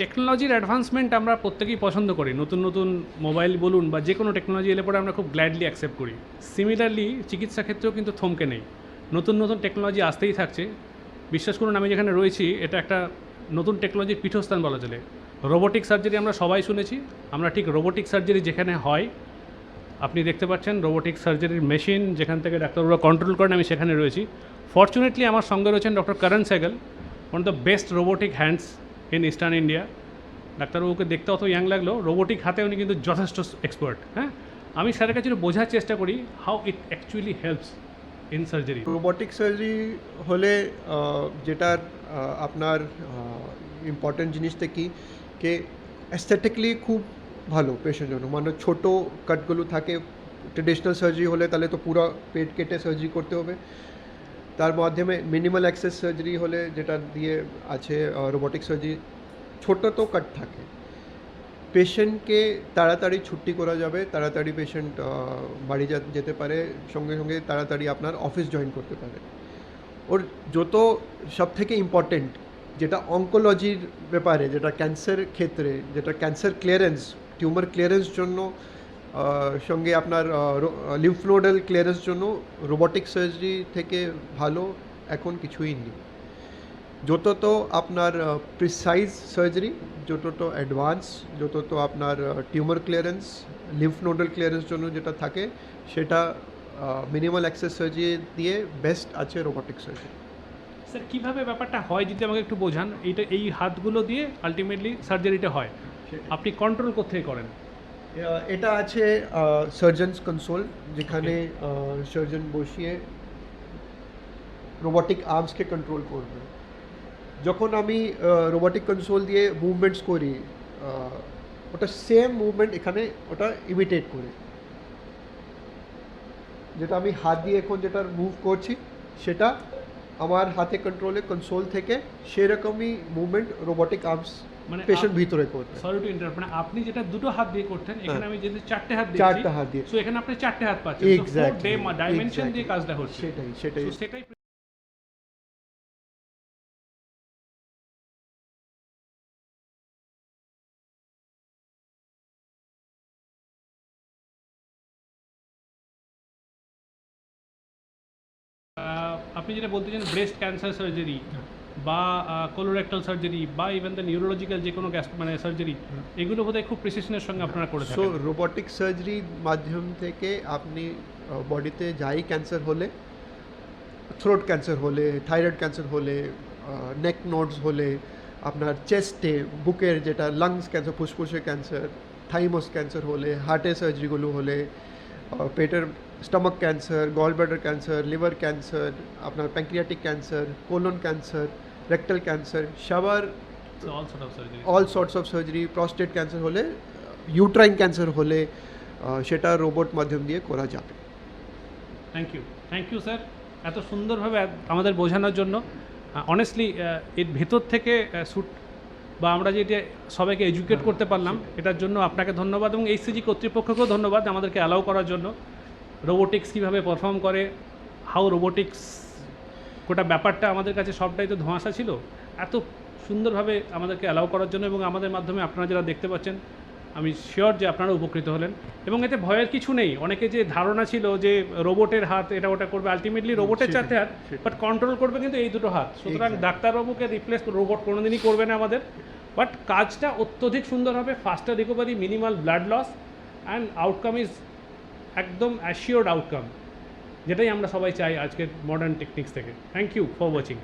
টেকনোলজির অ্যাডভান্সমেন্ট আমরা প্রত্যেকেই পছন্দ করি। নতুন নতুন মোবাইল বলুন বা যে কোনো টেকনোলজি এলে পরে আমরা খুব গ্ল্যাডলি অ্যাকসেপ্ট করি। সিমিলারলি চিকিৎসা ক্ষেত্রেও কিন্তু থমকে নেই। নতুন নতুন টেকনোলজি আসতেই থাকছে। বিশ্বাস করুন, আমি যেখানে রয়েছি, এটা একটা নতুন টেকনোলজির পীঠস্থান বলা চলে। রোবোটিক সার্জারি আমরা সবাই শুনেছি। আমরা ঠিক রোবোটিক সার্জারি যেখানে হয়, আপনি দেখতে পাচ্ছেন রোবোটিক সার্জারির মেশিন যেখান থেকে ডাক্তারবাবুরা কন্ট্রোল করেন, আমি সেখানে রয়েছি। ফর্চুনেটলি আমার সঙ্গে রয়েছেন doctor Karan Sehgal one of the best robotic hands in eastern India ডাক্তারবাবুকে দেখতে অত ইয়াং লাগল। রোবোটিক হাতে উনি কিন্তু যথেষ্ট এক্সপার্ট হ্যাঁ? আমি স্যারের কাছে বোঝার চেষ্টা করি how it actually helps in surgery robotic surgery হলে আহ, আপনার ইম্পর্টেন্ট জিনিসটা কি? কে অ্যাস্থেটিকলি খুব ভালো পেশেন্ট জন্য। মানে ছোট কাটগুলো থাকে ট্রেডিশনাল সার্জারি হলে তাহলে তো পুরো পেট কেটে সার্জারি করতে হবে। তার মাধ্যমে মিনিমাল অ্যাক্সেস সার্জারি হলে যেটা দিয়ে আছে রোবোটিক সার্জারি ছোট তো কাট থাকে। পেশেন্টকে তাড়াতাড়ি ছুটি করা যাবে, তাড়াতাড়ি পেশেন্ট বাড়ি যেতে পারে, সঙ্গে সঙ্গে তাড়াতাড়ি আপনার অফিস জয়েন করতে পারে। ওর যত সব থেকে ইম্পর্টেন্ট যেটা অঙ্কোলজির ব্যাপারে, যেটা ক্যান্সার ক্ষেত্রে, যেটা ক্যান্সার ক্লিয়ারেন্স টিউমার ক্লিয়ারেন্স জন্য সঙ্গে আপনার লিম্ফনোডাল ক্লিয়ারেন্স জন্য রোবোটিক সার্জারি থেকে ভালো এখন কিছুই নেই। যত তো আপনার প্রিসাইজ সার্জারি যত তো অ্যাডভান্স যত তো আপনার tumour clearance lymph nodal clearance জন্য যেটা থাকে সেটা মিনিমাল অ্যাক্সেস সার্জারি দিয়ে বেস্ট আছে রোবোটিক সার্জারি। স্যার কীভাবে ব্যাপারটা হয় যদি আমাকে একটু বোঝান? এইটা এই হাতগুলো দিয়ে আলটিমেটলি সার্জারিটা হয়। আপনি কন্ট্রোল কোথায় করেন? এটা আছে সার্জনস কনসোল যেখানে সার্জন বসিয়ে রোবোটিক আর্মসকে কন্ট্রোল করবে। যখন আমি রোবোটিক কনসোল দিয়ে মুভমেন্টস করি ওটা সেম মুভমেন্ট এখানে ওটা ইমিটেট করে। যেটা আমি হাত দিয়ে এখন যেটা মুভ করছি সেটা আমার হাতে কন্ট্রোলে কনসোল থেকে সেরকমই মুভমেন্ট রোবোটিক আর্মস মানে পেশেন্ট ভিতরে করবে সরি টু ইন্টারাপ্ট মানে আপনি যেটা দুটো হাত দিয়ে করতেন এখানে আমি যেহেতু চারটে হাত দিয়েছি চারটা হাত দিয়ে। সো এখানে আপনি চারটে হাত পাচ্ছেন। Exactly, ডাইমেনশন দিয়ে কাজটা হচ্ছে। সেটাই সেটাই। সেটাই আপনি যেটা বলতে চান ব্রেস্ট ক্যান্সার সার্জারি বা কোলোরেক্টাল সার্জারি বা ইভেন দ্য নিউরোলজিক্যাল যে কোনো গ্যাস মানে সার্জারি এগুলো বোধহয় খুব প্রিসিশনের সঙ্গে আপনারা করে সো রোবোটিক সার্জারির মাধ্যম থেকে আপনি বডিতে যাই ক্যান্সার হলে থ্রোট ক্যান্সার হলে থাইরয়েড ক্যান্সার হলে নেক নোটস হলে আপনার চেস্টে বুকের যেটা লাংস ক্যান্সার ফুসফুসের ক্যান্সার থাইমস ক্যান্সার হলে হার্টের সার্জারিগুলো হলে পেটের stomach cancer gall bladder cancer liver cancer আপনার pancreatic cancer colon cancer rectal cancer সবার all sorts of surgery prostate cancer হলে ইউট্রাইন ক্যান্সার হলে সেটা রোবট মাধ্যম দিয়ে করা যাবে। Thank you thank you sir এত সুন্দরভাবে আমাদের বোঝানোর জন্য অনেস্টলি এর ভেতর থেকে শ্যুট বা আমরা যেটা সবাইকে এডুকেট করতে পারলাম এটার জন্য আপনাকে ধন্যবাদ এবং এইচসিজি কর্তৃপক্ষকেও ধন্যবাদ আমাদেরকে অ্যালাউ করার জন্য। রোবোটিক্স কীভাবে পারফর্ম করে হাউ রোবোটিক্স গোটা ব্যাপারটা আমাদের কাছে সবটাই তো ধোঁয়াশা ছিল। এত সুন্দরভাবে আমাদেরকে অ্যালাউ করার জন্য এবং আমাদের মাধ্যমে আপনারা যারা দেখতে পাচ্ছেন আমি শিওর যে আপনারা উপকৃত হলেন। এবং এতে ভয়ের কিছু নেই। অনেকে যে ধারণা ছিল যে রোবটের হাত এটা ওটা করবে আলটিমেটলি রোবটের চারটে হাত বাট কন্ট্রোল করবে কিন্তু এই দুটো হাত। সুতরাং. ডাক্তারবাবুকে রিপ্লেস রোবট কোনোদিনই করবে না আমাদের। বাট কাজটা অত্যধিক সুন্দর হবে faster recovery minimal blood loss and outcome is একদম অ্যাসিওর্ড আউটকাম যেটাই আমরা সবাই চাই আজকের মডার্ন টেকনিক্স থেকে। Thank you for watching